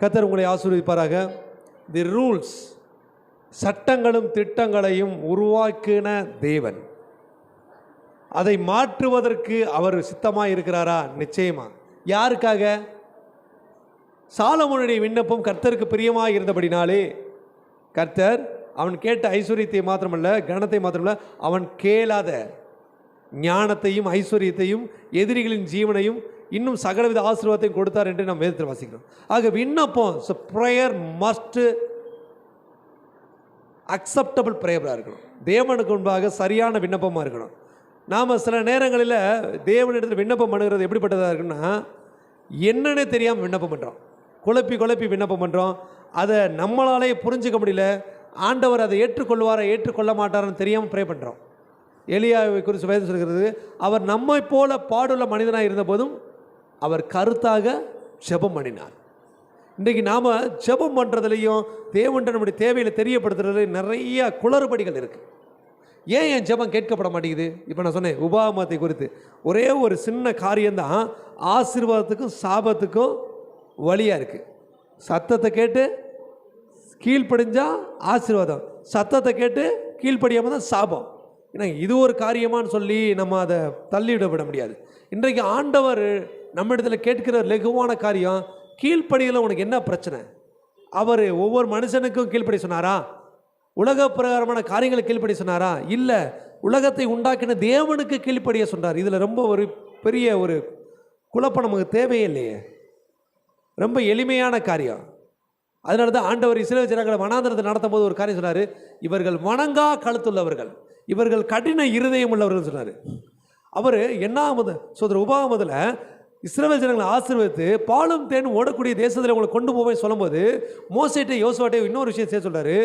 கத்தர் உங்களை ஆசீர்வதிப்பாராக. தி ரூல்ஸ் சட்டங்களும் திட்டங்களையும் உருவாக்கின தேவன். அதை மாற்றுவதற்கு அவர் சித்தமாக இருக்கிறாரா நிச்சயமா. யாருக்காக? சாலமோனுடைய விண்ணப்பம் கர்த்தருக்கு பிரியமாக இருந்தபடினாலே கர்த்தர் அவன் கேட்ட ஐஸ்வர்யத்தை மாத்திரமல்ல கனத்தை மாத்திரமல்ல அவன் கேளாத ஞானத்தையும் ஐஸ்வர்யத்தையும் எதிரிகளின் ஜீவனையும் இன்னும் சகலவித ஆசீர்வாதத்தையும் கொடுத்தார் என்று நாம் வேதத்தில் வாசிக்கிறோம். ஆக விண்ணப்பம் ப்ரேயர் மஸ்ட்டு அக்செப்டபிள் ப்ரேயராக இருக்கணும். தேவனுக்கு முன்பாக சரியான விண்ணப்பமாக இருக்கணும். நாம் சில நேரங்களில் தேவனிடத்தில் விண்ணப்பம் பண்ணுகிறது எப்படிப்பட்டதாக இருக்குன்னா என்னன்னே தெரியாமல் விண்ணப்பம் பண்ணுறோம் குழப்பி குழப்பி விண்ணப்பம் பண்ணுறோம் அதை நம்மளாலே புரிஞ்சுக்க முடியல. ஆண்டவர் அதை ஏற்றுக்கொள்வாரா ஏற்றுக்கொள்ள மாட்டாரான்னு தெரியாமல் ப்ரே பண்ணுறோம் எலியாவை குறித்து வேதம் சொல்கிறது அவர் நம்மை போல பாடுள்ள மனிதனாக இருந்தபோதும் அவர் கருத்தாக ஜெபம் பண்ணினார். இன்றைக்கு நாம் ஜெபம் பண்ணுறதுலையும் தேவன்ட்ட நம்முடைய தேவையில் தெரியப்படுத்துறதுலையும் நிறைய குளறுபடிகள் இருக்குது ஏன் என் ஜெபம் கேட்கப்பட மாட்டேங்குது? இப்போ நான் சொன்னேன் உபாமத்தை குறித்து. ஒரே ஒரு சின்ன காரியம்தான் ஆசீர்வாதத்துக்கும் சாபத்துக்கும் வழியாக இருக்குது சத்தத்தை கேட்டு கீழ்ப்படிஞ்சால் ஆசீர்வாதம். சத்தத்தை கேட்டு கீழ்ப்படியாமல் தான் சாபம். ஏன்னா இது ஒரு காரியமான்னு சொல்லி நம்ம அதை தள்ளிவிட விட முடியாது. இன்றைக்கு ஆண்டவர் நம்ம இடத்துல கேட்கிற லெகுவான காரியம் கீழ்ப்படியில் உனக்கு என்ன பிரச்சனை? அவர் ஒவ்வொரு மனுஷனுக்கும் கீழ்ப்படி சொன்னாரா? உலக பிரகாரமான காரியங்களை கீழ்ப்படி சொன்னாரா? இல்லை உலகத்தை உண்டாக்கின தேவனுக்கு கீழ்ப்படிய சொன்னார். இதில் ரொம்ப ஒரு பெரிய ஒரு குழப்பம் நமக்கு தேவையே இல்லையே. ரொம்ப எளிமையான காரியம். அதனால தான் ஆண்டவர் இஸ்ரேல் ஜனங்களை வனாந்திரத்தை நடத்தும் போது ஒரு காரியம் சொன்னார். இவர்கள் வணங்கா கழுத்துள்ளவர்கள். இவர்கள் கடின இருதயம் உள்ளவர்கள் சொன்னார். அவர் என்ன சோதர உபாகமதில் இஸ்ரேல் ஜனங்களை ஆசீர்வதித்து பாலும் தேன் ஓடக்கூடிய தேசத்தில் உங்களை கொண்டு போவேன் சொல்லும்போது மோசைட்டை யோசுவாட்டை இன்னொரு விஷயம் செய்ய சொல்கிறாரு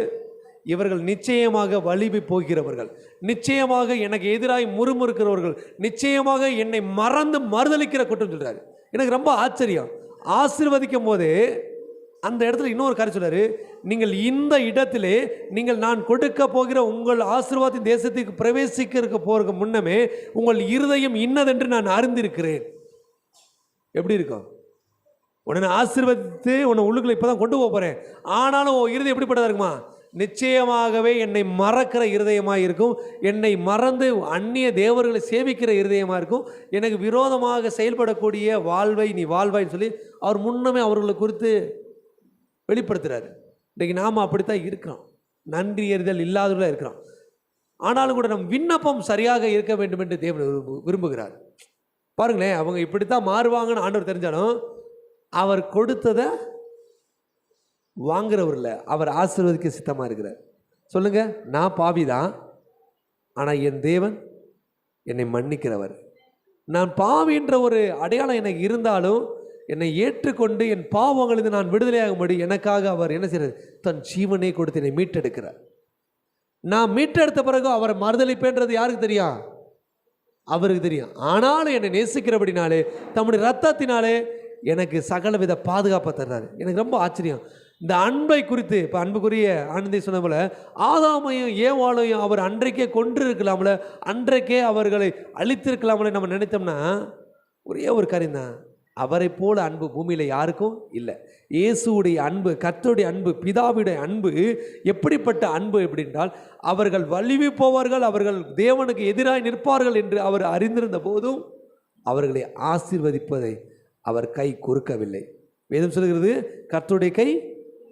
இவர்கள் நிச்சயமாக வலிமை போகிறவர்கள். நிச்சயமாக எனக்கு எதிராக முறுமுறுக்கிறவர்கள். நிச்சயமாக என்னை மறந்து மறுதளிக்கிற குற்றம் சொல்கிறார் எனக்கு ரொம்ப ஆச்சரியம். ஆசிர்வதிக்கும் போது அந்த இடத்துல இன்னொரு காரியம் சொல்றாரு. நீங்கள் இந்த இடத்திலே நீங்கள் நான் கொடுக்க போகிற உங்கள் ஆசீர்வாதத்தின் தேசத்துக்கு பிரவேசிக்க இருக்க முன்னமே உங்கள் இருதயம் இன்னதென்று நான் அறிந்திருக்கிறேன். எப்படி இருக்கும்? உடனே ஆசீர்வதித்து உன்னை உள்ளுக்குள்ள இப்போ தான் கொண்டு போக போகிறேன் ஆனாலும் உன் இருதயம் எப்படிப்பட்டதா இருக்குமா? நிச்சயமாகவே என்னை மறக்கிற இருதயமாக இருக்கும். என்னை மறந்து அந்நிய தேவர்களை சேவிக்கிற இருதயமாக இருக்கும். எனக்கு விரோதமாக செயல்படக்கூடிய வாழ்வை நீ வாழ்வாய்ன்னு சொல்லி அவர் முன்னமே அவர்களை குறித்து வெளிப்படுத்துகிறாரு இன்றைக்கி நாம் அப்படித்தான் இருக்கிறோம். நன்றி எறிதல் இல்லாதவர்களாக இருக்கிறோம். ஆனாலும் கூட நம் விண்ணப்பம் சரியாக இருக்க வேண்டும் என்று தேவன் விரும்பு- விரும்புகிறார். பாருங்களேன் அவங்க இப்படித்தான் மாறுவாங்கன்னு ஆண்டவர் தெரிஞ்சாலும் அவர் கொடுத்ததை வாங்குறவர் இல்லை அவர் ஆசீர்வதிக்க சித்தமாக இருக்கிறார். சொல்லுங்கள் நான் பாவி தான் ஆனால் என் தேவன் என்னை மன்னிக்கிறவர். நான் பாவின்ற ஒரு அடையாளம் எனக்கு இருந்தாலும் என்னை ஏற்றுக்கொண்டு என் பாவங்களுக்கு நான் விடுதலையாகும்படி எனக்காக அவர் என்ன செய்கிறார் தன் ஜீவனை கொடுத்து என்னை மீட்டெடுக்கிறார். நான் மீட்டெடுத்த பிறகு அவரை மறுதளிப்பேன்றது யாருக்கு தெரியும்? அவருக்கு தெரியும். ஆனாலும் என்னை நேசிக்கிறபடினாலே தம்முடைய ரத்தத்தினாலே எனக்கு சகலவித பாதுகாப்பை தர்றாரு. எனக்கு ரொம்ப ஆச்சரியம். இந்த அன்பை குறித்து இப்போ அன்புக்குரிய ஆனந்தி சொன்ன போல ஆதாமையும் ஏவாளையும் அவர் அன்றைக்கே கொன்று இருக்கலாம்ல அன்றைக்கே அவர்களை அழித்திருக்கலாம்ல நம்ம நினைத்தோம்னா ஒரே ஒரு காரியம் தான் அவரை போல அன்பு பூமியில் யாருக்கும் இல்லை. இயேசுடைய அன்பு கர்த்தருடைய அன்பு பிதாவுடைய அன்பு எப்படிப்பட்ட அன்பு எப்படின்றால் அவர்கள் வலிவி போவார்கள் அவர்கள் தேவனுக்கு எதிராக நிற்பார்கள் என்று அவர் அறிந்திருந்த போதும் அவர்களை ஆசீர்வதிப்பதை அவர் கை குறுக்கவில்லை. வேதம் சொல்கிறது கர்த்தருடைய கை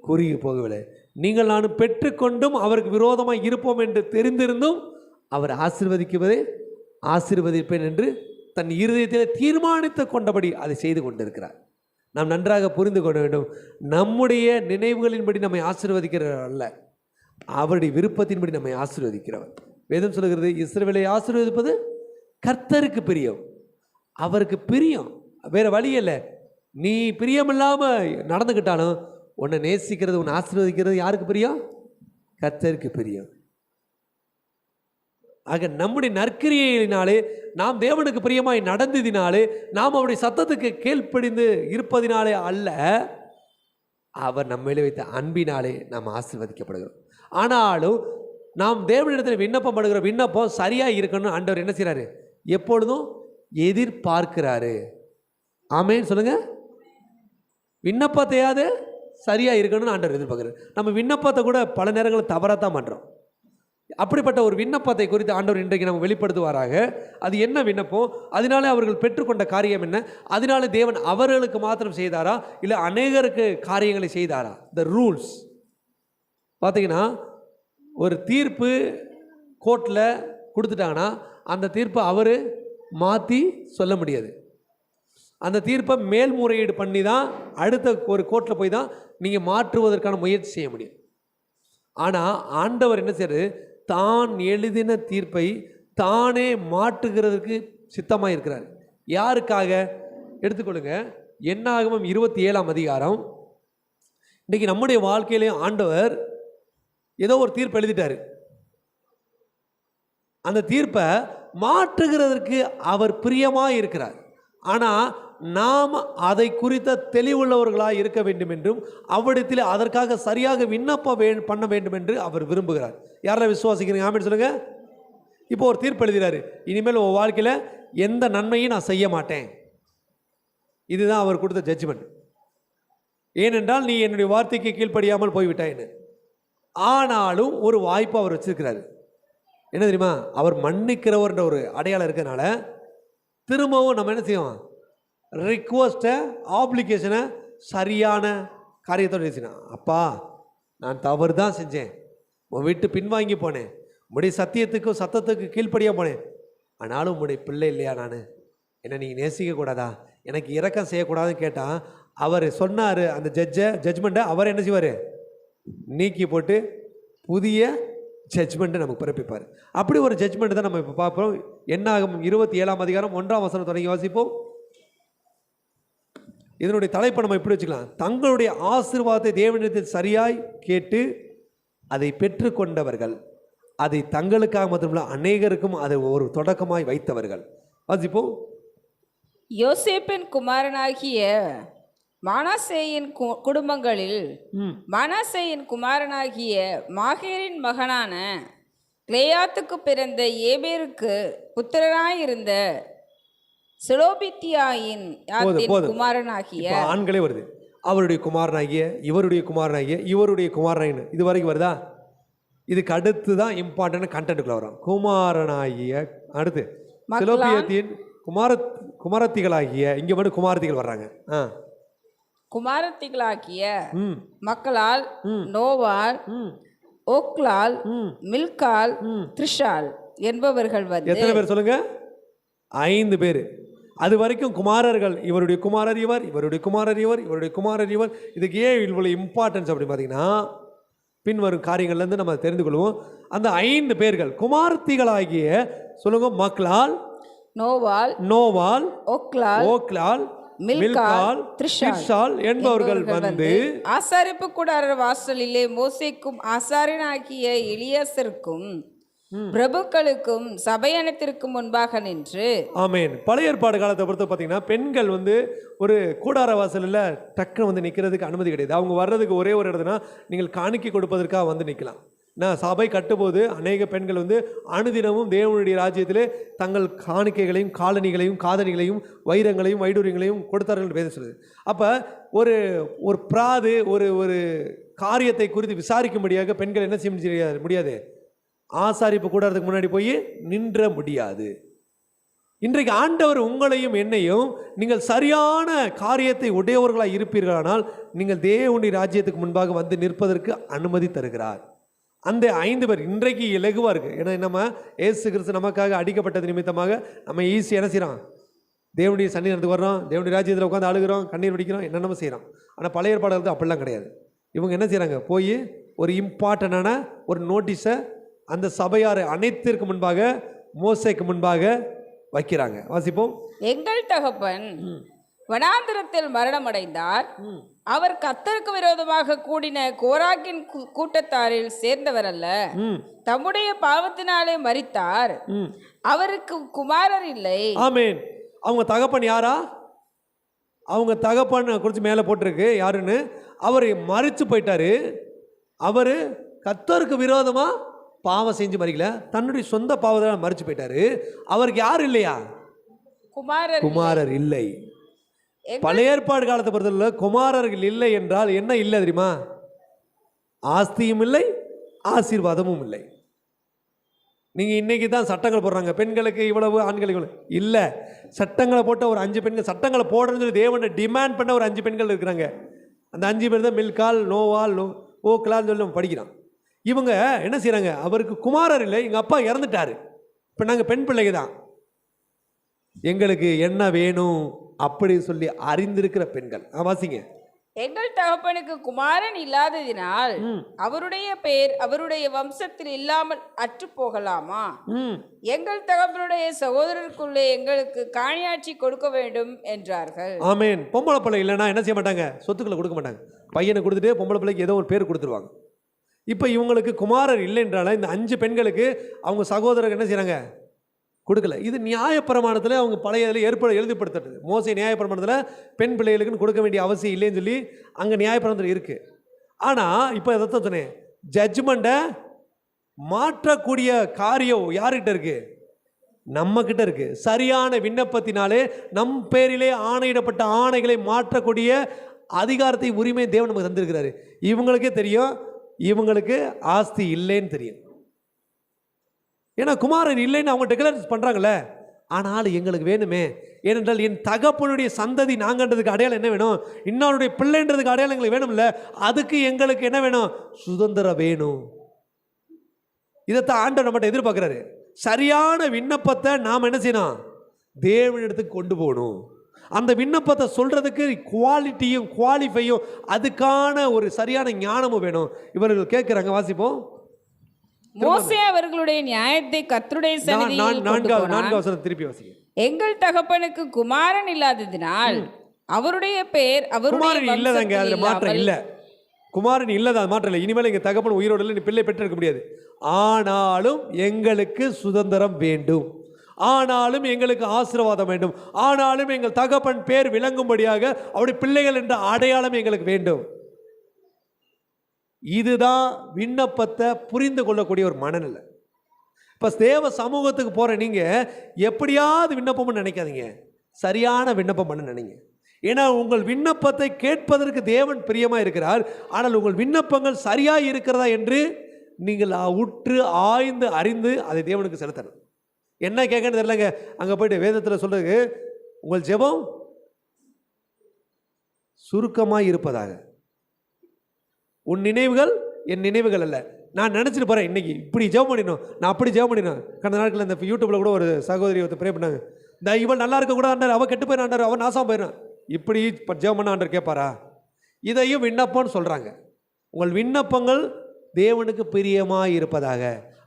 குறுகி போகவில்லை. நீங்கள் நான் பெற்றுக்கொண்டும் அவருக்கு விரோதமாக இருப்போம் என்று தெரிந்திருந்தும் அவர் ஆசீர்வதிக்குவதை ஆசீர்வதிப்பேன் என்று தன் இருதயத்தில் தீர்மானித்து கொண்டபடி அதை செய்து கொண்டிருக்கிறார். நாம் நன்றாக புரிந்து கொள்ள வேண்டும் நம்முடைய நினைவுகளின்படி நம்மை ஆசீர்வதிக்கிறவர் அல்ல. அவருடைய விருப்பத்தின்படி நம்மை ஆசீர்வதிக்கிறவர். வேதம் சொல்லுகிறது இஸ்ரவேலை ஆசீர்வதிப்பது கர்த்தருக்கு பிரியம். அவருக்கு பிரியம். வேறு வழி இல்லை. நீ பிரியமில்லாமல் நடந்துக்கிட்டாலும் உன்னை நேசிக்கிறது உன்னை ஆசீர்வதிக்கிறது யாருக்கு பிரியம்? கர்த்தருக்கு பிரியம். ஆக நம்முடைய நற்கிரியையினாலே நாம் தேவனுக்கு பிரியமாய் நடந்ததினாலே நாம் அவருடைய சத்தத்துக்கு கீழ்ப்படிந்து இருப்பதினாலே அல்ல அவர் நம்மளே வைத்த அன்பினாலே நாம் ஆசீர்வதிக்கப்படுகிறோம். ஆனாலும் நாம் தேவனிடத்தில் விண்ணப்பம் படுகிற விண்ணப்பம் சரியாக இருக்கணும்னு ஆண்டவர் என்ன செய்கிறாரு எப்பொழுதும் எதிர்பார்க்கிறாரு. ஆமேன்னு சொல்லுங்க. விண்ணப்பத்தையாவது சரியாக இருக்கணும்னு ஆண்டவர் எதிர்பார்க்குறாரு. நம்ம விண்ணப்பத்தை கூட பல நேரங்களில் தவறாக தான் பண்ணுறோம் அப்படிப்பட்ட ஒரு விண்ணப்பத்தை குறித்து ஆண்டவர் இன்றைக்கு நம்ம வெளிப்படுத்துவாராக. அது என்ன விண்ணப்பம்? அதனால அவர்கள் பெற்றுக்கொண்ட காரியம் என்ன? அதனால தேவன் அவர்களுக்கு மாத்திரம் செய்தாரா? இல்லை அநேகருக்கு காரியங்களை செய்தாரா? த ரூல்ஸ் பார்த்தீங்கன்னா ஒரு தீர்ப்பு கோர்ட்டில் கொடுத்துட்டாங்கன்னா அந்த தீர்ப்பை அவர் மாற்றி சொல்ல முடியாது. அந்த தீர்ப்பை மேல்முறையீடு பண்ணி தான் அடுத்த ஒரு கோர்ட்டில் போய் தான் நீங்கள் மாற்றுவதற்கான முயற்சி செய்ய முடியும். ஆனால் ஆண்டவர் என்ன செய்யறது தான் எழுதின தீர்ப்பை தானே மாற்றுகிறதுக்கு சித்தமாக இருக்கிறார் யாருக்காக? எடுத்துக்கொள்ளுங்க. என்னாகமம் இருபத்தி ஏழாம் அதிகாரம். இன்னைக்கு நம்முடைய வாழ்க்கையிலையும் ஆண்டவர் ஏதோ ஒரு தீர்ப்பு எழுதிட்டாரு. அந்த தீர்ப்பை மாற்றுகிறதற்கு அவர் பிரியமாக இருக்கிறார் ஆனால் நாம் அதை குறித்த தெளிவுள்ளவர்களாக இருக்க வேண்டும் என்றும் அவ்விடத்தில் அதற்காக சரியாக விண்ணப்பம் வே பண்ண வேண்டும் என்று அவர் விரும்புகிறார். யாரெல்லாம் விசுவாசிக்கிறீங்க? ஆமென் சொல்லுங்கள் இப்போ ஒரு தீர்ப்பு எழுதுகிறாரு இனிமேல் உன் வாழ்க்கையில் எந்த நன்மையும் நான் செய்ய மாட்டேன். இதுதான் அவர் கொடுத்த ஜட்ஜ்மெண்ட் ஏனென்றால் நீ என்னுடைய வார்த்தைக்கு கீழ்ப்படியாமல் போய்விட்டாயின்னு ஆனாலும் ஒரு வாய்ப்பு அவர் வச்சிருக்கிறாரு. என்ன தெரியுமா? அவர் மன்னிக்கிறவர்ன்ற ஒரு அடையாளம் இருக்கிறனால திரும்பவும் நம்ம என்ன செய்வோம்? ரிக்வஸ்ட்டை ஆப்ளிகேஷனை சரியான காரியத்தோடு செய்யணும் அப்பா நான் தவறு தான் செஞ்சேன். விட்டு பின்வாங்கி போனேன். உடைய சத்தியத்துக்கும் சத்தத்துக்கும் கீழ்ப்படியாக போனேன். ஆனாலும் உங்களுடைய பிள்ளை இல்லையா நான்? என்னை நீங்கள் நேசிக்கக்கூடாதா எனக்கு இரக்கம் செய்யக்கூடாதுன்னு கேட்டால் அவர் சொன்னார் அந்த ஜட்ஜை ஜட்ஜ்மெண்ட்டை அவர் என்ன செய்வார்? நீக்கி போட்டு புதிய ஜட்ஜ்மெண்ட்டை நமக்கு பிறப்பிப்பார். அப்படி ஒரு ஜட்ஜ்மெண்ட் தான் நம்ம இப்போ பார்ப்போம். என்ன ஆகும் இருபத்தி ஏழாம் அதிகாரம் ஒன்றாம் வசனம் தொடங்கி வாசிப்போம். இதனுடைய தலைப்பை நம்ம இப்படி வச்சுக்கலாம். தங்களுடைய ஆசிர்வாதத்தை தேவனிடத்தில் சரியாய் கேட்டு அதை பெற்றுக்கொண்டவர்கள் அதை தங்களுக்காக மட்டுமல்ல அநேகருக்கும் அதை ஒரு தொடக்கமாய் வைத்தவர்கள். வாசிப்போம் யோசேப்பின் குமாரனாகிய மானாசேயின் குடும்பங்களில் மானாசேயின் குமாரனாகிய மாகேரின் மகனான கிளேயாத்துக்கு பிறந்த ஏபேருக்கு புத்திரனாயிருந்த செலோபித்தியாயின். குமாரனாகிய ஆண்களே வருது. அவருடைய குமாரனாகிய இவருடைய குமாரனாகிய இவருடைய குமாரனாகிய இது வரைக்கும் வருதா? இதுக்கு அடுத்து தான் இம்பார்ட்டன்ட் கண்டென்ட்டுக்குள்ள வரும். குமாரனாகிய அடுத்து. சிலோபியத்தின் குமார குமாரத்திகளாகிய இங்கே மட்டும் குமாரத்திகள் வர்றாங்க. ஆ. குமாரத்திகளாகிய மக்களால் நோவால் ஓக்லால் மில்கால். த்ரிஷால் என்பவர்கள் வந்து எத்தனை பேர் சொல்லுங்க? ஐந்து பேர். அது வரைக்கும் குமாரர்கள் இவருடைய குமாரர் இவர் இவருடைய குமாரர் இவர் இவருடைய குமாரர் இவர். இதுக்கு ஏன் இவ்வளோ இம்பார்ட்டன்ஸ் அப்படி பார்த்தீங்கன்னா பின்வரும் காரியங்கள்லேருந்து நம்ம தெரிந்து கொள்வோம் அந்த ஐந்து பேர்கள் குமாரத்திகளாகிய சொல்லுங்க மக்களால் நோவால் நோவால் ஓக்லால் ஓக்லால் மில்கால், திர்ஷால் என்பவர்கள் வந்து ஆசாரிப்பு கூடார வாசலிலே மோசேக்கும் ஆசாரியனாகிய எலியாசருக்கும் பிரபுக்களுக்கும் சபையனத்திற்கும் முன்பாக நின்று ஆமேன். பழைய ஏற்பாடு காலத்தை பொறுத்த பார்த்தீங்கன்னா பெண்கள் வந்து ஒரு கூடார வாசலில் டக்குன்னு வந்து நிற்கிறதுக்கு அனுமதி கிடையாது. அவங்க வர்றதுக்கு ஒரே ஒரு இடத்துனா நீங்கள் காணிக்கை கொடுப்பதற்காக வந்து நிற்கலாம் நான் சபை கட்டும்போது அநேக பெண்கள் வந்து அனுதினமும் தேவனுடைய ராஜ்யத்திலே தங்கள் காணிக்கைகளையும் காலணிகளையும் காதணிகளையும் வைரங்களையும் வைடூரியங்களையும் கொடுத்தார்கள் வேதம் சொல்லுது. அப்போ ஒரு ஒரு பிராது ஒரு ஒரு காரியத்தை குறித்து விசாரிக்கும்படியாக பெண்கள் என்ன செய்ய முடியாது? ஆசாரிப்பு கூடாரத்துக்கு முன்னாடி போய் நின்ற முடியாது. இன்றைக்கு ஆண்டவர் உங்களையும் என்னையும் நீங்கள் சரியான காரியத்தை உடையவர்களாக இருப்பீர்களானால் நீங்கள் தேவனுடைய ராஜ்யத்துக்கு முன்பாக வந்து நிற்பதற்கு அனுமதி தருகிறார். அந்த ஐந்து பேர் இன்றைக்கு இலகுவாக இருக்குது ஏன்னா நம்ம ஏசு கிறிஸ்து நமக்காக அடிக்கப்பட்டது நிமித்தமாக நம்ம ஈஸியாக என்ன செய்கிறோம் தேவனுடைய சன்னிதானத்துக்கு வர்றோம். தேவனுடைய ராஜ்யத்தில் உட்காந்து அழுகிறோம் கண்ணீர் வடிக்கிறோம் என்னென்னமோ செய்கிறோம் ஆனால் பழைய ஏற்பாடுகள் அப்படிலாம் கிடையாது. இவங்க என்ன செய்கிறாங்க போய் ஒரு இம்பார்ட்டண்டான ஒரு நோட்டீஸை அந்த சபையார் அனைத்திற்கு முன்பாக மோசைக்கு முன்பாக வைக்கிறாங்க. வாசிப்போம். எங்கள் தகப்பன் வனாந்திரத்தில் மரணமடைந்தார். அவர் கத்தருக்கு விரோதமாக கூடின கோராக்கின் கூட்டத்தாரில் சேர்ந்தவர் அல்ல தம்முடைய பாவத்தினாலே மரித்தார். ம். அவருக்கு குமாரர் இல்லை. ஆமேன். அவங்க தகப்பன் யாரா? அவங்க தகப்பன் குறித்து மேலே போட்டிருக்கு. யாருன்னு? அவர் மறித்து போயிட்டாரு. அவர் கத்தருக்கு விரோதமாக பாவம் செஞ்சு மறிக்கல. தன்னுடைய சொந்த பாவத்தில் மறித்து போயிட்டாரு. அவருக்கு யார் இல்லையா? குமாரர் குமாரர் இல்லை. பழைய ஏற்பாடு காலத்தை பொறுத்தவரை குமாரர்கள் இல்லை என்றால் என்ன இல்லை தெரியுமா? ஆஸ்தியும் இல்லை ஆசீர்வாதமும் இல்லை. நீங்கள் இன்னைக்கு தான் சட்டங்கள் போடுறாங்க. பெண்களுக்கு இவ்வளவு ஆண்களுக்கு இவ்வளவு. இல்லை. சட்டங்களை போட்ட ஒரு அஞ்சு பெண்கள் சட்டங்களை போடுறதுன்னு சொல்லி தேவனை டிமாண்ட் பண்ண ஒரு அஞ்சு பெண்கள் இருக்கிறாங்க. அந்த அஞ்சு பேர் தான் மில்கால் நோவால் நோ ஓக்கலான்னு சொல்லி நம்ம படிக்கிறோம். இவங்க என்ன செய்கிறாங்க அவருக்கு குமாரர் இல்லை எங்கள் அப்பா இறந்துட்டாரு. இப்போ நாங்கள் பெண் பிள்ளைங்க தான். எங்களுக்கு என்ன வேணும் அப்படி சொல்லி அறிந்திருக்கிற பெண்கள். வாசிங்க. எங்கள் தகப்பனுக்கு குமாரன் இல்லாததினால். அவருடைய பெயர் அவருடைய வம்சத்தில் இல்லாமல் அற்று போகலாமா? எங்கள் தகப்பனுடைய சகோதரருக்குள்ளே எங்களுக்கு காணியாட்சி கொடுக்க வேண்டும் என்றார்கள். ஆமேன். பொம்பளை பிள்ளை இல்லைன்னா என்ன செய்ய மாட்டாங்க? சொத்துக்களை கொடுக்க மாட்டாங்க. பையனை கொடுத்துட்டு பொம்பளை பிள்ளைக்கு ஏதோ ஒரு பேர் கொடுத்துருவாங்க. இப்போ இவங்களுக்கு குமாரர் இல்லைன்றால இந்த அஞ்சு பெண்களுக்கு அவங்க சகோதரர் என்ன செய்கிறாங்க கொடுக்கல. இது நியாயப்பிரமாணத்தில் அவங்க பழைய இதில் ஏற்பட எழுதிப்படுத்துறது மோசை நியாயப்பிரமாணத்தில் பெண் பிள்ளைகளுக்குன்னு கொடுக்க வேண்டிய அவசியம் இல்லைன்னு சொல்லி அங்கே நியாயப்பிரமாணத்தில் இருக்குது ஆனால் இப்போ எதைத்தான் சொன்னேன். ஜட்ஜ்மெண்ட்டை மாற்றக்கூடிய காரியம் யார்கிட்ட இருக்குது நம்மக்கிட்ட இருக்குது சரியான விண்ணப்பத்தினாலே நம் பேரிலே ஆணையிடப்பட்ட ஆணைகளை மாற்றக்கூடிய அதிகாரத்தை உரிமை தேவன் நமக்கு தந்திருக்கிறாரு. இவங்களுக்கே தெரியும் இவங்களுக்கு ஆஸ்தி இல்லைன்னு தெரியும். ஏன்னா குமாரன் இல்லைன்னு அவங்க டெக்ளரேட் பண்ணுறாங்களே ஆனால் எங்களுக்கு வேணுமே. ஏனென்றால் என் தகப்பனுடைய சந்ததி நாங்கன்றதுக்கு அடையாளம் என்ன வேணும்? இன்னொருடைய பிள்ளைன்றதுக்கு அடையாளம் எங்களுக்கு வேணும்ல? அதுக்கு எங்களுக்கு என்ன வேணும்? சுதந்திரம் வேணும். இதைத்தான் ஆண்டவர் நம்மகிட்ட எதிர்பார்க்குறாரு. சரியான விண்ணப்பத்தை நாம் என்ன செய்யணும்? தேவனிடத்துக்கு கொண்டு போகணும். அந்த விண்ணப்பத்தை சொல்கிறதுக்கு குவாலிட்டியும் குவாலிஃபையும் அதுக்கான ஒரு சரியான ஞானமும் வேணும். இவர்கள் கேட்குறாங்க வாசிப்போம். மோசே அவர்களுடைய நியாயத்தை கர்த்தருடைய நான் சந்நிதியில் நான்காவது. நான்காவது திருப்பி வாசிங்க. எங்கள் தகப்பனுக்கு குமாரன் இல்லாததினால் அவருடைய பெயர் அவருடைய இல்லதாங்க அதில் மாற்றம் இல்லை. குமாரன் இல்லைதான் அது மாற்றம் இல்லை. இனிமேல் எங்கள் தகப்பன் உயிரோடு இல்லை பிள்ளை பெற்றெடுக்க முடியாது. ஆனாலும் எங்களுக்கு சுதந்திரம் வேண்டும். ஆனாலும் எங்களுக்கு ஆசீர்வாதம் வேண்டும். ஆனாலும் எங்கள் தகப்பன் பேர் விளங்கும்படியாக அவருடைய பிள்ளைகள் என்ற அடையாளம் எங்களுக்கு வேண்டும். இதுதான் விண்ணப்பத்தை புரிந்து கொள்ளக்கூடிய ஒரு மனநிலை. இப்போ தேவ சமூகத்துக்கு போகிற நீங்கள் எப்படியாவது விண்ணப்பம்னு நினைக்காதீங்க. சரியான விண்ணப்பம் பண்ண நினைங்க. ஏன்னா உங்கள் விண்ணப்பத்தை கேட்பதற்கு தேவன் பிரியமாக இருக்கிறார். ஆனால் உங்கள் விண்ணப்பங்கள் சரியாக இருக்கிறதா என்று நீங்கள் உற்று ஆய்ந்து அறிந்து அதை தேவனுக்கு செலுத்தணும். என்ன கேட்கன்னு தெரியலங்க. அங்கே போயிட்டு வேதத்தில் சொல்கிறதுக்கு உங்கள் ஜெபம் சுருக்கமாக இருப்பதாக. உன் நினைவுகள் என் நினைவுகள் அல்ல. நான் நினச்சிட்டு போகிறேன் இன்றைக்கி இப்படி ஜெபம் பண்ணிடணும். நான் அப்படி ஜெபம் பண்ணிடணும். கடந்த நாட்களில் இந்த யூடியூப்பில் கூட ஒரு சகோதரி ஒருத்தர் ப்ரே பண்ணாங்க. இந்த இவள் நல்லா இருக்க கூட ஆண்டார் அவள் கெட்டு போயிடும் ஆண்டார் அவன் நாசம் போயிடும் இப்படி ஜெபம் பண்ண ஆண்டர் கேட்பாரா? இதையும் விண்ணப்பம்னு சொல்கிறாங்க உங்கள் விண்ணப்பங்கள் தேவனுக்கு பிரியமாக இருப்பதாக.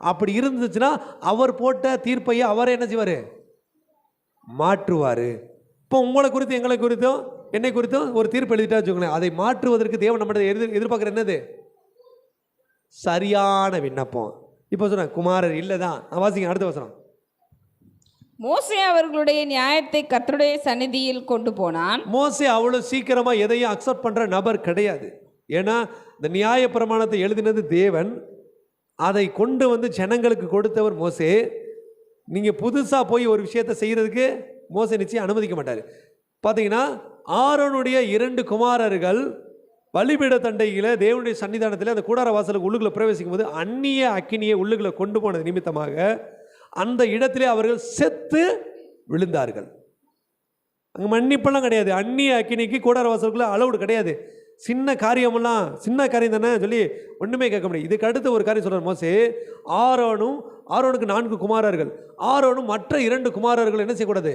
அப்படி இருந்துச்சுன்னா அவர் போட்ட தீர்ப்பையை அவரே என்ன செய்வார்? மாற்றுவார். இப்போ உங்களை குறித்து எங்களை குறித்தும் என்னை குறித்தும் ஒரு தீர்ப்பு எழுதிட்டா வச்சுக்கோங்களேன். அதை மாற்றுவதற்கு தேவன் நம்மளை எதிர் எதிர்பார்க்குற என்னது? சரியான விண்ணப்பம். இப்போ சொன்னேன் குமாரர் இல்லை தான். வாசிங்க அடுத்த வசனம். மோசே அவர்களுடைய நியாயத்தை கர்த்தருடைய சந்நிதியில் கொண்டு போனான். மோசே அவ்வளோ சீக்கிரமாக எதையும் அக்செப்ட் பண்ணுற நபர் கிடையாது. ஏன்னா இந்த நியாய பிரமாணத்தை எழுதினது தேவன். அதை கொண்டு வந்து ஜனங்களுக்கு கொடுத்தவர் மோசே. நீங்கள் புதுசாக போய் ஒரு விஷயத்தை செய்கிறதுக்கு மோசே நிச்சயம் அனுமதிக்க மாட்டார். பார்த்தீங்கன்னா ஆரோனுடைய இரண்டு குமாரர்கள் வழிபீட தண்டையில் தேவனுடைய சன்னிதானத்தில் அந்த கூடார வாசலுக்கு உள்ளுக்குள்ள பிரவேசிக்கும் போது அந்நிய அக்கினியை உள்ளுக்குள்ள கொண்டு போனது நிமித்தமாக அந்த இடத்திலே அவர்கள் செத்து விழுந்தார்கள். அங்கே மன்னிப்பெல்லாம் கிடையாது. அந்நிய அக்கினிக்கு கூடார வாசலுக்குள்ள அளவுடு கிடையாது. சின்ன காரியமெல்லாம் சின்ன காரியம் தானே சொல்லி ஒன்றுமே கேட்க முடியாது. இதுக்கு அடுத்து ஒரு காரியம் சொல்கிறார் மோசே. ஆரோனும் ஆரோனுக்கு நான்கு குமாரர்கள். ஆரோனும் மற்ற இரண்டு குமாரர்கள் என்ன செய்யக்கூடாது?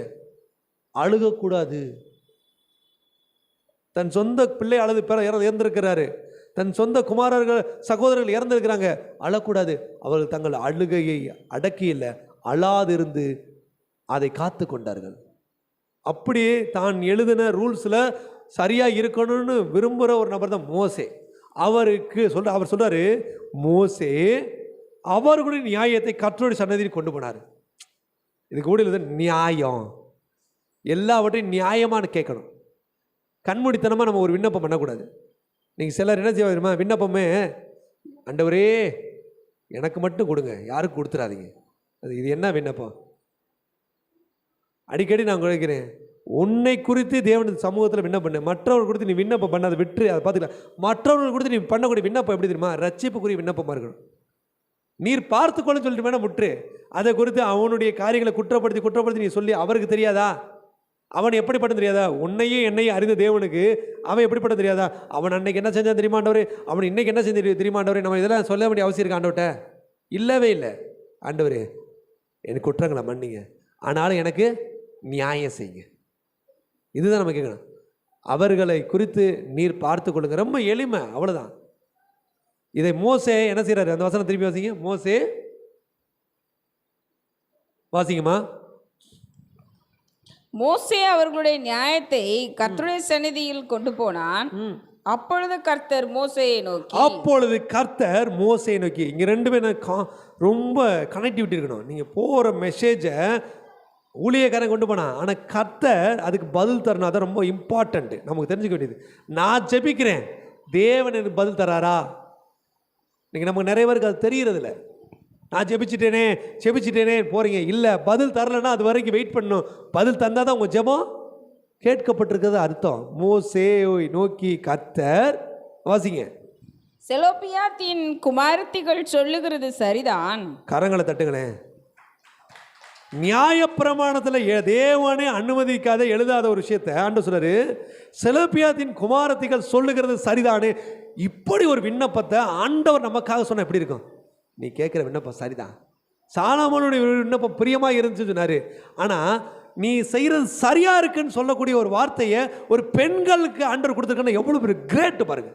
அழுகக்கூடாது. தன் சொந்த பிள்ளை அழுது பிற இறந்திருக்கிறாரு. தன் சொந்த குமாரர்கள் சகோதரர்கள் இறந்திருக்கிறாங்க. அழக்கூடாது. அவர்கள் தங்கள் அழுகையை அடக்கி இல்லை அழாதிருந்து அதை காத்து கொண்டார்கள் அப்படியே தான் எழுதின ரூல்ஸில் சரியாக இருக்கணும்னு விரும்புகிற ஒரு நபர் தான் மோசே. அவருக்கு சொல்ற அவர் சொல்றாரு மோசே அவர்களுடைய நியாயத்தை கற்றோடி சன்னதியில் கொண்டு போனார். இது கூட இல்லை நியாயம். எல்லாவற்றையும் நியாயமானு கேட்கணும். கண்மூடித்தனமாக நம்ம ஒரு விண்ணப்பம் பண்ணக்கூடாது. நீங்கள் சிலர் என்ன செய்வாங்க தெரியுமா? விண்ணப்பமே அண்டவரே எனக்கு மட்டும் கொடுங்க யாருக்கும் கொடுத்துடாதீங்க அது இது என்ன விண்ணப்பம்? அடிக்கடி நான் கேட்கிறேன் உன்னை குறித்து தேவன் சமூகத்தில் விண்ணப்பம் பண்ணு. மற்றவர்கள் குறித்து நீ விண்ணப்பம் பண்ண அதை விட்டு அதை பார்த்துக்கலாம். மற்றவர்கள் குறித்து நீ பண்ணக்கூடிய விண்ணப்பம் எப்படி தெரியுமா? ரட்சிப்புக்குரிய விண்ணப்பமாக இருக்கணும். நீர் பார்த்துக்கொள்ளன்னு சொல்லிட்டு வேணா முற்று அதை குறித்து அவனுடைய காரியங்களை குற்றப்படுத்தி குற்றப்படுத்தி நீ சொல்லி அவருக்கு தெரியாதா? அவன் எப்படிப்பட்ட தெரியாதா? உன்னையும் என்னையும் அறிந்த தேவனுக்கு அவன் எப்படிப்பட்ட தெரியாதா? அவன் அன்னைக்கு என்ன செஞ்சான் தெரியுமாண்டவர்? அவன் இன்னைக்கு என்ன செஞ்சு தெரியுமாண்டவர்? நம்ம இதெல்லாம் சொல்ல வேண்டிய அவசியம் இருக்கு ஆண்டவட்ட இல்லவே இல்லை. ஆண்டவர் எனக்கு குற்றங்களை மன்னிங்க. ஆனாலும் எனக்கு நியாயம் செய்யுங்க. இதுதான் நம்ம கேட்கணும். அவர்களை குறித்து நீர் பார்த்து கொள்ளுங்க ரொம்ப எளிமை அவ்வளவுதான். இதை மோசே என்ன செய்றாரு? அந்த வசனம் திருப்பி வாசிங்க. மோசே வாசிங்கம்மா மோசே அவர்களுடைய நியாயத்தை கர்த்தருடைய சந்நிதியில் கொண்டு போனான். அப்பொழுது கர்த்தர் மோசேயை நோக்கி அப்பொழுது கர்த்தர் மோசையை நோக்கி. இங்கே ரெண்டு பேரும் ரொம்ப கனெக்டிவிட்டி இருக்கணும். நீங்கள் போகிற மெசேஜை ஊழியக்காரன் கொண்டு போனா ஆனால் கர்த்தர் அதுக்கு பதில் தரணும். அதான் ரொம்ப இம்பார்ட்டண்ட்டு நமக்கு தெரிஞ்சுக்க வேண்டியது. நான் ஜெபிக்கிறேன். தேவன் எனக்கு பதில் தராரா? இன்னைக்கு நமக்கு நிறைய பேருக்கு அது தெரியறதில்ல. நான் ஜெபிச்சிட்டேனே ஜெபிச்சிட்டேனே போகிறீங்க இல்லை பதில் தரலைன்னா அது வரைக்கும் வெயிட் பண்ணணும். பதில் தந்தால் தான் உங்கள் ஜெபம் கேட்கப்பட்டிருக்கிறது அர்த்தம். மோசேயை நோக்கி கர்த்தர் வாசிங்க. செலோப்பியாத்தின் குமாரத்திகள் சொல்லுகிறது சரிதான். கரங்களை தட்டுங்களேன். நியாயப்பிரமாணத்தில் தேவனே அனுமதிக்காத எழுதாத ஒரு விஷயத்தை ஆண்டு சொல்றாரு செலப்பியாத்தின் குமாரத்திகள் சொல்லுகிறது சரிதானே இப்படி ஒரு விண்ணப்பத்தை ஆண்டவர் நமக்காக சொன்ன எப்படி இருக்கும்? நீ கேட்குற விண்ணப்பம் சரிதான். சாலாமனுடைய விண்ணப்பம் பிரியமாக இருந்துச்சு சொன்னார். ஆனால் நீ செய்கிறது சரியாக இருக்குன்னு சொல்லக்கூடிய ஒரு வார்த்தையை ஒரு பெண்களுக்கு ஆண்டவர் கொடுத்துருக்கன்னா எவ்வளோ பெரிய கிரேட் பாருங்க.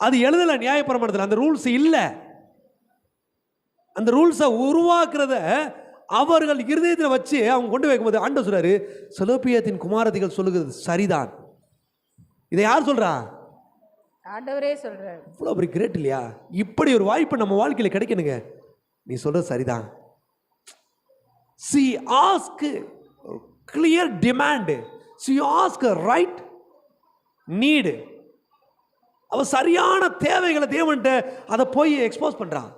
அது எழுதலை நியாயப்பிரமாணத்தில் அந்த ரூல்ஸ் இல்லை. அந்த ரூல்ஸை உருவாக்குறத அவர்கள் இருதயத்தில் வச்சு அவங்க கொண்டு வைக்கும்போது ஆண்டவர் சொல்றாரு செலோப்பியத்தின் குமாரதிகள் சொல்லுகிறது சரிதான். இதை யார் சொல்றா? ஆண்டவரே சொல்றார். இவ்வளோ பெரிய கிரேட் இல்லையா? இப்படி ஒரு வாய்ப்பு நம்ம வாழ்க்கையில் கிடைக்கணுங்க. நீ சொல்றது சரிதான். See ask clear demand see ask right need அவ சரியான தேவைகளை தேவன்ட்ட அதை போய் எக்ஸ்போஸ் பண்றான்.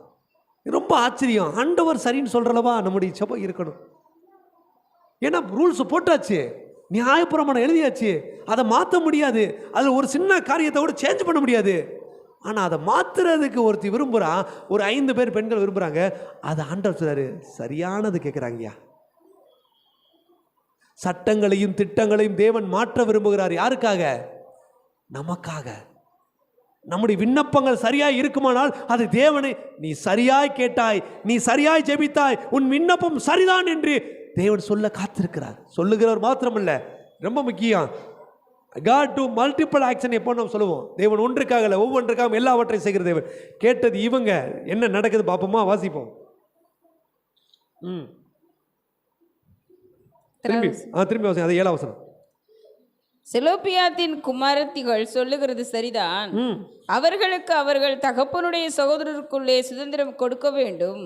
ரொம்ப ஆச்சரியம். ஆண்டவர் சரின்னு சொல்கிறளவா நம்முடைய செபம் இருக்கணும். ஏன்னா ரூல்ஸ் போட்டாச்சு. நியாயப்பிரமாணம் எழுதியாச்சு. அதை மாற்ற முடியாது. அதில் ஒரு சின்ன காரியத்தை கூட சேஞ்ச் பண்ண முடியாது. ஆனால் அதை மாற்றுறதுக்கு ஒருத்தி விரும்புகிறான் ஒரு ஐந்து பேர் பெண்கள் விரும்புகிறாங்க அதை ஆண்டவர் சொல்றாரு சரியானது கேட்குறாங்கய்யா சட்டங்களையும் திட்டங்களையும் தேவன் மாற்ற விரும்புகிறார் யாருக்காக? நமக்காக. நம்முடைய விண்ணப்பங்கள் சரியாய் இருக்குமானால் அது தேவனை நீ சரியாய் கேட்டாய் நீ சரியாய் ஜெபித்தாய் உன் விண்ணப்பம் சரிதான் என்று தேவன் சொல்ல காத்திருக்கிறார். சொல்லுகிறவர் மாத்திரமல்ல ரொம்ப முக்கியம். காட் டு மல்டிபிள் ஆக்ஷன் எப்போ நம்ம சொல்லுவோம்? தேவன் ஒன்றுக்காக இல்லை ஒவ்வொன்றுக்காக எல்லாவற்றையும் செய்கிற தேவன். கேட்டது இவங்க என்ன நடக்குது பார்ப்போமா வாசிப்போம். ம். திரும்பி ஆ திரும்பி வாசி அது ஏழாவசனம் வசனம் செலோப்பியாத்தின் குமாரத்திகள் சொல்லுகிறது சரிதான். ம். அவர்களுக்கு அவர்கள் தகப்பனுடைய சகோதரருக்குள்ளே சுதந்திரம் கொடுக்க வேண்டும்.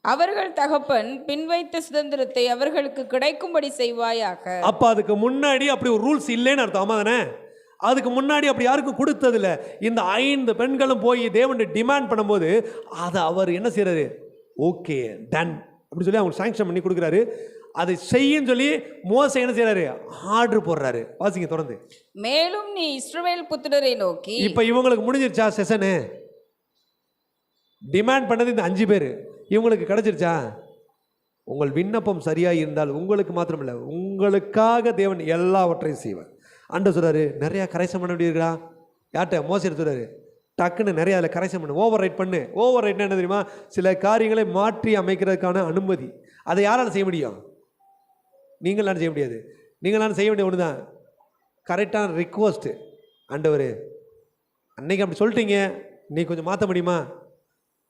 அவர்கள் தகப்பன் பின்வைத்த சுதந்திரத்தை அவர்களுக்கு கிடைக்கும்படி செய்வாயாக. அப்ப அதுக்கு முன்னாடி அப்படி ஒரு ரூல்ஸ் இல்லைன்னு அர்த்தம் ஆமா தானே? அதுக்கு முன்னாடி அப்படி யாருக்கும் கொடுத்ததில்ல. இந்த ஐந்து பெண்களும் போய் தேவன் டிமாண்ட் பண்ணும்போது அதை அவர் என்ன செய்றாரு? ஓகே டன் அப்படி சொல்லி அவங்க சாங்ஷன் பண்ணி கொடுக்குறாரு. அதை செய்யுன்னு சொல்லி மோச என்ன செய்றாரு? ஆர்டர் போடுறாரு. வாசிங்க தொடர்ந்து. மேலும் நீ இஸ்ரவேல் புத்திரரை நோக்கி இப்போ இவங்களுக்கு முடிஞ்சிருச்சா செஷனு? டிமாண்ட் பண்ணது இந்த அஞ்சு பேர். இவங்களுக்கு கிடைச்சிருச்சா? உங்கள் விண்ணப்பம் சரியாக இருந்தால் உங்களுக்கு மாத்திரமில்லை உங்களுக்காக தேவன் எல்லாவற்றையும் செய்வார். அண்ட சொல்றாரு நிறையா கரெக்ஷன் பண்ண வேண்டியிருக்கா யார்கிட்ட மோசடி சொல்றாரு டக்குன்னு நிறைய அதில் கரெக்ஷன் பண்ணு ஓவர் ரைட் பண்ணு. ஓவர் ரைட்னா என்ன தெரியுமா? சில காரியங்களை மாற்றி அமைக்கிறதுக்கான அனுமதி. அதை யாரால செய்ய முடியும்? நீங்களாம் செய்ய முடியாது. நீங்களாம் செய்ய வேண்டிய ஒன்று தான் கரெக்டான ரிக்வஸ்ட்டு ஆண்டவர் அன்னைக்கு அப்படி சொல்லிட்டீங்க. நீ கொஞ்சம் மாற்ற முடியுமா?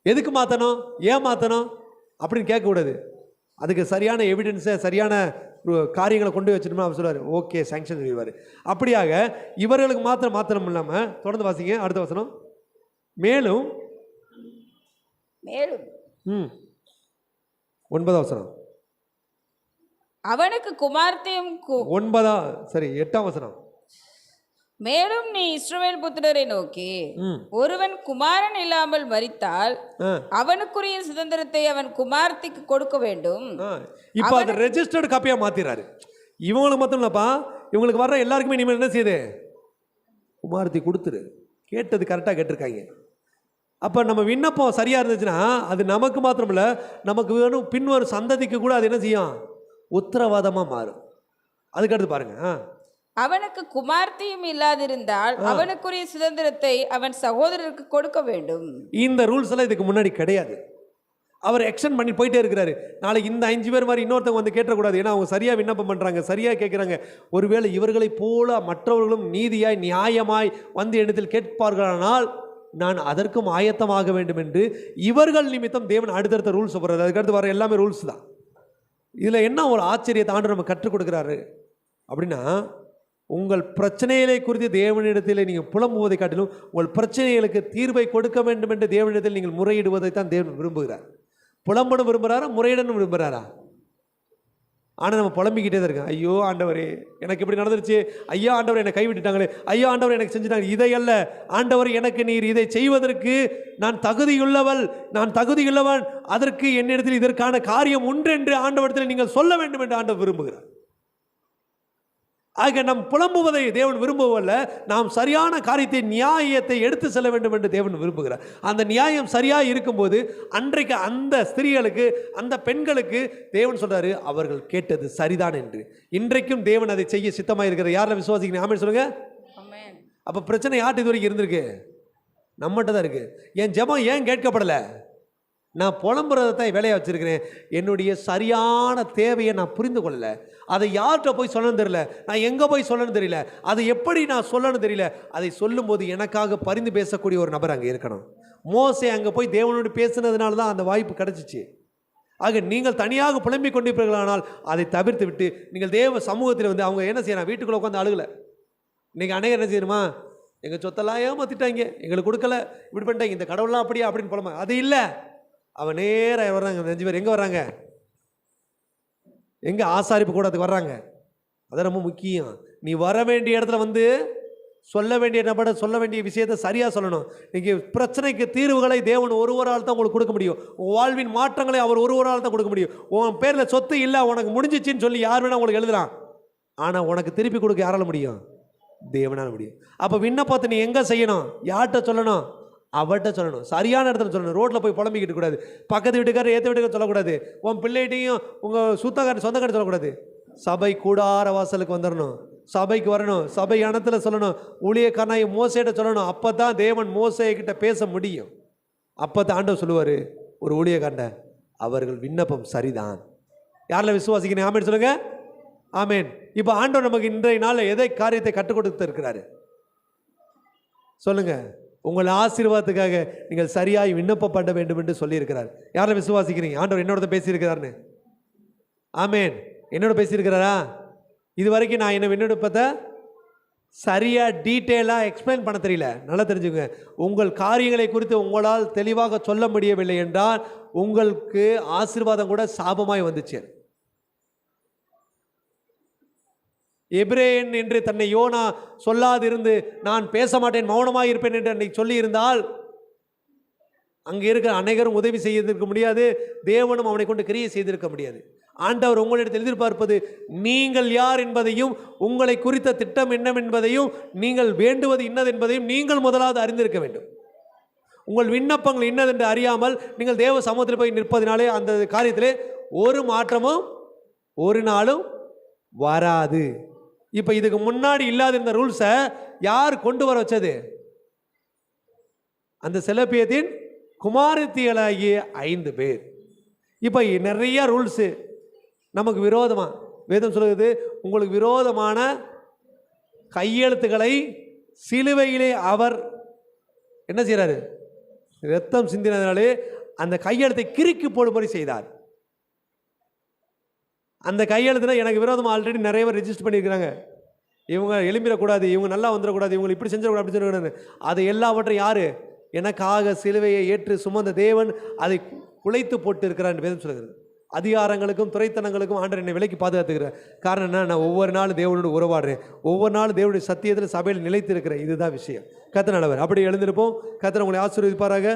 எதுக்கு மாற்றணும் ஏன் மாற்றணும் அப்படின்னு கேட்கக்கூடாது அதுக்கு சரியான எவிடன்ஸை சரியான காரியங்களை கொண்டு வச்சிட்டோம்னா அவர் சொல்லுவார் ஓகே சாங்ஷன் சொல்லிடுவார் அப்படியாக இவர்களுக்கு மாத்திரம் மாத்திரம் இல்லாமல் தொடர்ந்து வாசிங்க. அடுத்த வசனம். மேலும் மேலும். ம். ஒன்பதாம் வசனம். அவனுக்கு குமார்த்தையும் ஒன்பதா சரி எட்டாம் வசனம். மேலும் நீ இஸ்ரவேல் புத்திரரை நோக்கி ஒருவன் குமாரன் இல்லாமல் மரித்தால் ஆ. அவனுக்குரிய சுதந்திரத்தை அவன் குமார்த்திக்கு கொடுக்க வேண்டும். இப்போ அது ரெஜிஸ்டர்டு காப்பியாக மாற்றிடுறாரு இவங்களுக்கு மட்டும் இல்லைப்பா இவங்களுக்கு வர்ற எல்லாருக்குமே இனிமேல் என்ன செய்யுது? குமாரத்தை கொடுத்துரு. கேட்டது கரெக்டாக கேட்டிருக்காங்க. அப்போ நம்ம விண்ணப்பம் சரியாக இருந்துச்சுன்னா அது நமக்கு மாத்திரம் இல்லை நமக்கு வேணும் பின்வரும் சந்ததிக்கு கூட அது என்ன செய்யும்? உத்தரவாதமாக மாறும். அதுக்கடுத்து பாருங்க ஆ. அவனுக்கு குமார்த்தியும் இல்லாதிருந்தால் அவனுக்குரிய சுதந்திரத்தை அவன் சகோதரருக்கு கொடுக்க வேண்டும். இந்த ரூல்ஸ் எல்லாம் இதுக்கு முன்னாடி கிடையாது. அவர் எக்ஸ்டெண்ட் பண்ணி போயிட்டே இருக்கிறாரு. நாளைக்கு இந்த அஞ்சு பேர் மாதிரி இன்னொருத்தவங்க வந்து கேட்டக்கூடாது. ஏன்னா அவங்க சரியாக விண்ணப்பம் பண்ணுறாங்க சரியாக கேட்குறாங்க. ஒருவேளை இவர்களைப் போல மற்றவர்களும் நீதியாய் நியாயமாய் வந்து இடத்தில் கேட்பார்களானால் நான் அதற்கும் ஆயத்தமாக வேண்டும் என்று இவர்கள் நிமித்தம் தேவன் அடுத்தடுத்த ரூல்ஸ் போடுறாரு அதுக்கடுத்து வர எல்லாமே ரூல்ஸ் தான். இதில் என்ன ஒரு ஆச்சரியத்தை ஆண்டு நம்ம கற்றுக் கொடுக்குறாரு? அப்படின்னா உங்கள் பிரச்சனைகளை குறித்து தேவனிடத்தில் நீங்கள் புலம்புவதை காட்டிலும் உங்கள் பிரச்சனைகளுக்கு தீர்வை கொடுக்க வேண்டும் என்று தேவனிடத்தில் நீங்கள் முறையிடுவதை தான் தேவன் விரும்புகிறார். புலம்பணும் விரும்புகிறாரா முறையிடணும் விரும்புகிறாரா ஆனால் நம்ம புலம்பிக்கிட்டே தான் இருக்கோம் ஐயோ ஆண்டவரே எனக்கு இப்படி நடந்துருச்சு. ஐயோ ஆண்டவர் என்னை கைவிட்டுட்டாங்களே. ஐயோ ஆண்டவர் எனக்கு செஞ்சுட்டாங்க இதையல்ல ஆண்டவர் எனக்கு நீர் இதை செய்வதற்கு நான் தகுதியுள்ளவள். நான் தகுதியுள்ளவன். அதற்கு என்னிடத்தில் இதற்கான காரியம் உண்டு என்று ஆண்டவரத்தில் நீங்கள் சொல்ல வேண்டும் என்று ஆண்டவர் விரும்புகிறார். ஆக நம் புலம்புவதை தேவன் விரும்புவல்ல நாம் சரியான காரியத்தை நியாயத்தை எடுத்து செல்ல வேண்டும் என்று தேவன் விரும்புகிறார். அந்த நியாயம் சரியாக இருக்கும்போது அன்றைக்கு அந்த ஸ்திரீகளுக்கு அந்த பெண்களுக்கு தேவன் சொல்றாரு அவர்கள் கேட்டது சரிதான் என்று. இன்றைக்கும் தேவன் அதை செய்ய சித்தமாக இருக்கிறார். யாரில் விசுவாசிக்கிறீங்க? ஆமென் சொல்லுங்க. அப்போ பிரச்சனை யார்கிட்ட இது வரைக்கும் இருந்திருக்கு? நம்மகிட்ட தான் இருக்குது என் ஜெபம் ஏன் கேட்கப்படலை? நான் புலம்புறதை தான் வேலையை வச்சுருக்கிறேன். என்னுடைய சரியான தேவையை நான் புரிந்து கொள்ளலை. அதை யார்கிட்ட போய் சொல்லணும் தெரியல. நான் எங்கே போய் சொல்லணும் தெரியல. அதை எப்படி நான் சொல்லணும் தெரியல. அதை சொல்லும்போது எனக்காக பரிந்து பேசக்கூடிய ஒரு நபர் அங்கே இருக்கணும். மோசை அங்கே போய் தேவனோடு பேசுனதுனால தான் அந்த வாய்ப்பு கிடச்சிச்சு. ஆக நீங்கள் தனியாக புலம்பிக் கொண்டிருப்பீர்களானால் அதை தவிர்த்து விட்டு நீங்கள் தேவ சமூகத்தில் வந்து அவங்க என்ன செய்யணும் வீட்டுக்குள்ளே உட்காந்து அழுகலை. இன்றைக்கி அநேகர் என்ன செய்யணுமா? எங்கள் சொத்தெல்லாம் ஏமாற்றிட்டாங்க எங்களுக்கு கொடுக்கல. இப்படி பண்ணிட்டாங்க. இந்த கடவுள்லாம் அப்படியா? அப்படின்னு புலம்ப அது இல்லை. அவன் நேராக வர்றாங்க அந்த அஞ்சு பேர். எங்கே வர்றாங்க? எங்கே ஆசாரிப்பு கூடத்துக்கு வர்றாங்க? அது ரொம்ப முக்கியம். நீ வர வேண்டிய இடத்துல வந்து சொல்ல வேண்டிய நபட சொல்ல வேண்டிய விஷயத்தை சரியாக சொல்லணும். நீங்கள் பிரச்சனைக்கு தீர்வுகளை தேவன் ஒருவரால் தான் உங்களுக்கு கொடுக்க முடியும். உன் வாழ்வின் மாற்றங்களை அவர் ஒருவரால் தான் கொடுக்க முடியும். உன் பேரில் சொத்து இல்லை உனக்கு முடிஞ்சிச்சின்னு சொல்லி யார் வேணால் உங்களுக்கு எழுதலாம். ஆனால் உனக்கு திருப்பி கொடுக்க யாரால முடியும்? தேவனால் முடியும். அப்போ விண்ணப்பத்தை நீ எங்கே செய்யணும்? யார்கிட்ட சொல்லணும்? அவர்கிட்ட சொல்லணும். சரியான இடத்துல சொல்லணும். ரோட்டில் போய் புலம்பிக்கிட்டு கூடாது. பக்கத்து வீட்டுக்காரர் ஏற்ற வீட்டுக்காரர் சொல்லக்கூடாது. உன் பிள்ளைகிட்டையும் உங்கள் சுத்தக்காரர் சொந்தக்காரர் சொல்லக்கூடாது. சபை கூடார வாசலுக்கு வந்துடணும் சபைக்கு வரணும். சபை இனத்தில் சொல்லணும். ஊழியக்காரனாய் மோசையிட்ட சொல்லணும். அப்போ தான் தேவன் மோசைக்கிட்ட பேச முடியும். அப்போ தான் ஆண்டவர் சொல்லுவார் ஒரு ஊழியக்காரண்ட அவர்கள் விண்ணப்பம் சரிதான். யாரில் விசுவாசிக்கணும் ஆமேன் சொல்லுங்க. ஆமேன். இப்போ ஆண்டவர் நமக்கு இன்றைய நாளில் எதை காரியத்தை கற்றுக் கொடுத்து இருக்கிறாரு உங்கள் ஆசீர்வாதத்துக்காக நீங்கள் சரியாய் விண்ணப்பப்பட வேண்டும் என்று சொல்லியிருக்கிறார். யாரை விசுவாசிக்கிறீங்க? ஆண்டவர் என்னோட பேசியிருக்கிறார்னு. ஆமேன். என்னோட பேசியிருக்கிறாரா? இது வரைக்கும் நான் என்ன விண்ணப்பத்தை சரியாக டீட்டெயிலாக எக்ஸ்பிளைன் பண்ண தெரியல. நல்லா தெரிஞ்சுங்க உங்கள் காரியங்களை குறித்து உங்களால் தெளிவாக சொல்ல முடியவில்லை என்றால் உங்களுக்கு ஆசீர்வாதம் கூட சாபமாய் வந்துச்சு. எபிரேன் என்று தன்னை யோனா சொல்லாதிருந்து நான் பேச மாட்டேன் மௌனமாக இருப்பேன் என்று அன்னைக்கு சொல்லியிருந்தால் அங்கே இருக்கிற அனைவரும் உதவி செய்திருக்க முடியாது தேவனும் அவனை கொண்டு கிரியை செய்திருக்க முடியாது. ஆண்டவர் உங்களிடத்தில் எதிர்பார்ப்பது நீங்கள் யார் என்பதையும் உங்களை குறித்த திட்டம் என்னவென்பதையும் நீங்கள் வேண்டுவது இன்னது என்பதையும் நீங்கள் முதலாவது அறிந்திருக்க வேண்டும். உங்கள் விண்ணப்பங்கள் இன்னதென்று அறியாமல் நீங்கள் தேவ சமூகத்தில் போய் நிற்பதினாலே அந்த காரியத்திலே ஒரு மாற்றமும் ஒரு நாளும் வராது. இப்போ இதுக்கு முன்னாடி இல்லாத இந்த ரூல்ஸை யார் கொண்டு வர வச்சது? அந்த செலப்பியத்தின் குமாரத்தியலாகிய ஐந்து பேர். இப்போ நிறைய ரூல்ஸு நமக்கு விரோதமாக வேதம் சொல்லுது உங்களுக்கு விரோதமான கையெழுத்துக்களை சிலுவையிலே அவர் என்ன செய்கிறாரு ரத்தம் சிந்தினதுனாலே அந்த கையெழுத்தை கிறுக்கி போடும்படி செய்தார். அந்த கையெழுத்துல எனக்கு விரோதமாக ஆல்ரெடி நிறைய பேர் ரெஜிஸ்டர் பண்ணியிருக்கிறாங்க. இவங்க எழும்பிடக்கூடாது இவங்க நல்லா வந்துடக்கூடாது இவங்க இப்படி செஞ்சிடக்கூடாது அப்படி செஞ்சிடக்கூடாது அது எல்லாவற்றையும் யார்? எனக்காக சிலுவையை ஏற்று சுமந்த தேவன் அதை குலைத்து போட்டு இருக்கிறார் வேதம் சொல்லுகிறது அதிகாரங்களுக்கும் துறைத்தனங்களுக்கும் ஆண்டர் என்னை விலைக்கு பாதுகாத்துக்கிறேன் காரணம் என்ன நான் ஒவ்வொரு நாளும் தேவனோடு உறவாடுறேன். ஒவ்வொரு நாளும் தேவனுடைய சத்தியத்தில் சபையில் நிலைத்து இருக்கிறேன் இதுதான் விஷயம். கத்த நல்லவர். அப்படி எழுந்திருப்போம். கத்தனை உங்களை ஆசீர்வதிப்பாராக.